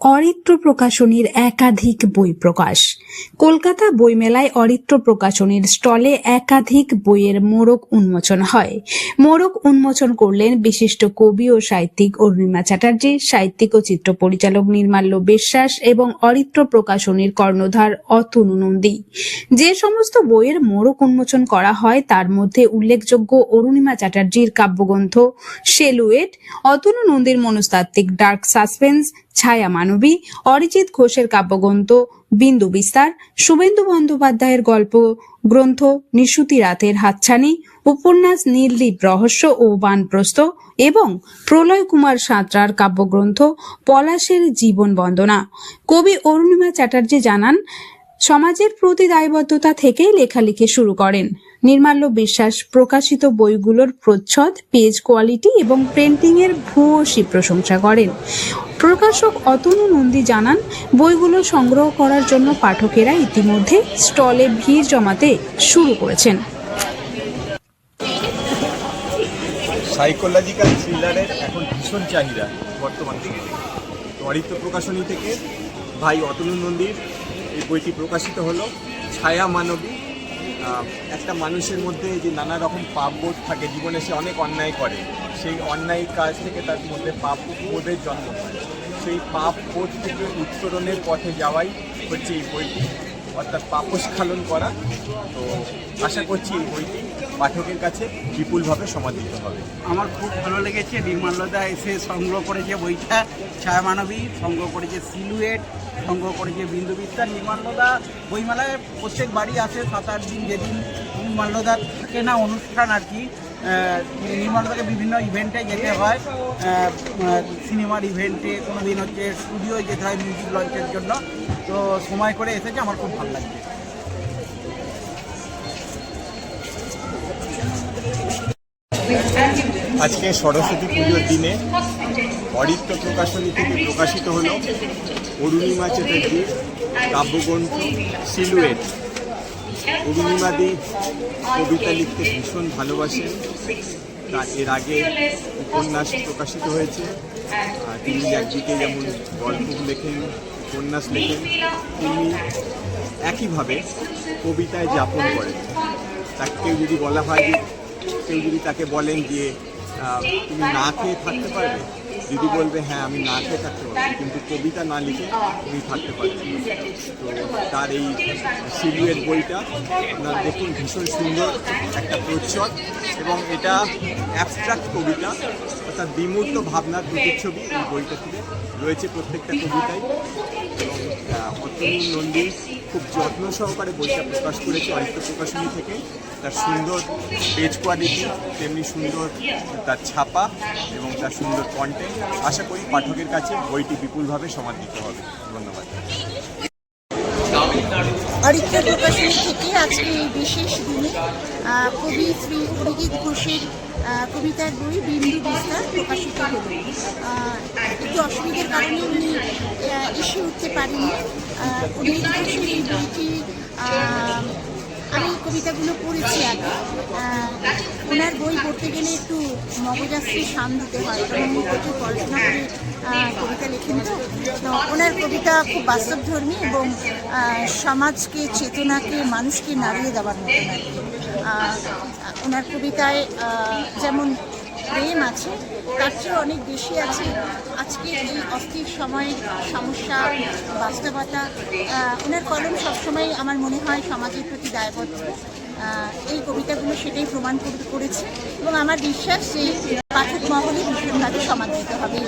অরিত্র প্রকাশনীর একাধিক বই প্রকাশ। কলকাতা বইমেলায় অরিত্র প্রকাশনীর স্টলে একাধিক বইয়ের মোড়ক উন্মোচন হয়। মোড়ক উন্মোচন করলেন বিশিষ্ট কবি ও সাহিত্যিক অরুণিমা চ্যাটার্জি, সাহিত্যিক ও চিত্র পরিচালক নির্মাল্য বিশ্বাস এবং অরিত্র প্রকাশনীর কর্ণধার অতনু নন্দী। যে সমস্ত বইয়ের মোড়ক উন্মোচন করা হয়, তার মধ্যে উল্লেখযোগ্য অরুণিমা চ্যাটার্জির কাব্যগ্রন্থ সেলুয়েট অতনু নন্দীর মনস্তাত্ত্বিক ডার্ক সাসপেন্স ছায়া মানবী, অরিজিৎ ঘোষের কাব্যগ্রন্থ, বিন্দু বিস্তার, শুভেন্দু বন্দ্যোপাধ্যায়ের গল্প, গ্রন্থ, নিশুতি রাতের হাতছানি, উপন্যাস নীলদ্বীপ রহস্য ও বানপ্রস্থ এবং প্রলয় কুমার সাঁতরার কাব্যগ্রন্থ, পলাশের জীবন বন্দনা। কবি অরুণিমা চ্যাটার্জি জানান, সমাজের প্রতি দায়বদ্ধতা থেকেই লেখালেখি শুরু করেন। নির্মাল্য বিশ্বাস প্রকাশিত বইগুলোর প্রচ্ছদ, পেজ কোয়ালিটি এবং প্রিন্টিংয়ের ভূয়সী প্রশংসা করেন। প্রকাশক অতনু নন্দী জানান, বইগুলো সংগ্রহ করার জন্য পাঠকেরা ইতিমধ্যে স্টলে ভিড় জমাতে শুরু করেছেন। সাইকোলজিক্যাল থ্রিলারের এখন ভীষণ চাহিদা বর্তমান তো অরিত্র প্রকাশনী থেকে ভাই অতনু নন্দীর এই বইটি প্রকাশিত হলো। ছায়া মানবী একটা মানুষের মধ্যে যে নানা রকম পাপ বোধ থাকে, জীবনে সে অনেক অন্যায় করে। সেই অন্যায় কাজ থেকে তার মধ্যে পাপ বোধের জন্ম হয়। সেই পাপ বোধ থেকে উত্তরণের পথে যাওয়াই হচ্ছে এই বইটি, অর্থাৎ পাপস্খালন করা। তো আশা করছি এই বইটি পাঠকের কাছে বিপুলভাবে সমাদৃত হবে। আমার খুব ভালো লেগেছে নির্মাল্যদা এসে সংগ্রহ করেছে বইটা, ছায়ামানবী সংগ্রহ করেছে সিলুয়েট সংগ্রহ করেছে বিন্দু বিস্তার নির্মাল্যদা বইমেলায় প্রত্যেক বাড়ি আসে সাত আট দিন যেদিন নির্মাল্যদা থাকে না, অনুষ্ঠান আর কি। নির্মাল্যদাকে বিভিন্ন ইভেন্টে যেতে হয়। সিনেমার ইভেন্টে কোনো দিন হচ্ছে স্টুডিওয় যেতে হয় মিউজিক লঞ্চের জন্য। তো সময় করে এসেছে, আমার খুব ভালো লাগছে। আজকে সরস্বতী পুজোর দিনে অরিত্র প্রকাশনী থেকে প্রকাশিত হলো অরুণিমা চ্যাটার্জির কাব্যগ্রন্থ সিলুয়েট অরুণিমাদি কবিতা লিখতে ভীষণ ভালোবাসেন এর আগে উপন্যাস প্রকাশিত হয়েছে। তিনি একদিকে যেমন গল্প লেখেন, উপন্যাস লেখেন, তিনি একইভাবে কবিতায় যাপন করেন। তাকে কেউ যদি বলা হয় যে, কেউ যদি তাকে বলেন যে তুমি না খেয়ে থাকতে পারবে যদি বলবে হ্যাঁ আমি না খেয়ে থাকতে পারব কিন্তু কবিতা না লিখে তুমি থাকতে পারবে না। তো তার এই সিলুয়েট বইটা, আপনার দেখুন, ভীষণ সুন্দর একটা প্রচ্ছদ এবং এটা অ্যাবস্ট্রাক্ট কবিতা, অর্থাৎ বিমূর্ত ভাবনার প্রতিচ্ছবি এই বইটা থেকে রয়েছে প্রত্যেকটা কবিতায় এবং অতনু নন্দী খুব যত্ন সহকারে বইটা প্রকাশ করেছে, অরিত্র প্রকাশনী থেকে তার সুন্দর পেজ কোয়ালিটি তেমনি সুন্দর তার ছাপা এবং তার সুন্দর কন্টেন্ট আশা করি পাঠকের কাছে বইটি বিপুলভাবে সমাদৃত হবে। ধন্যবাদ। অরিত্র প্রকাশনী থেকে আজকে এই বিশেষ দিনে কবি শ্রী অরিজিৎ ঘোষের কবিতার বই বিন্দু বিস্তার প্রকাশিত হল। একটু অসুবিধার কারণে উনি এসে উঠতে পারেননি। আহ, অরিজিৎ ঘোষের এই বইটি কবিতাগুলো পড়েছি আগে। ওনার বই পড়তে গেলে একটু মগজাস্ত্রী সাম দিতে হয়। কারণ উনি প্রচুর পড়াশোনা করে কবিতা লেখেন তো। ওনার কবিতা খুব বাস্তবধর্মী এবং সমাজকে চেতনাকে মানুষকে নাড়িয়ে দেওয়ার। আহ, ওনার কবিতায় যেমন প্রেম আছে, তার চেয়ে অনেক বেশি আছে। আজকের এই অস্থির সময়ের সমস্যা, বাস্তবতা ওনার কলম সবসময় আমার মনে হয় সমাজের প্রতি দায়বদ্ধ। এই কবিতাগুলো সেটাই প্রমাণ করে- করেছে। এবং আমার বিশ্বাস যে পাঠক মহলে ভীষণভাবে সমাদৃত হবে।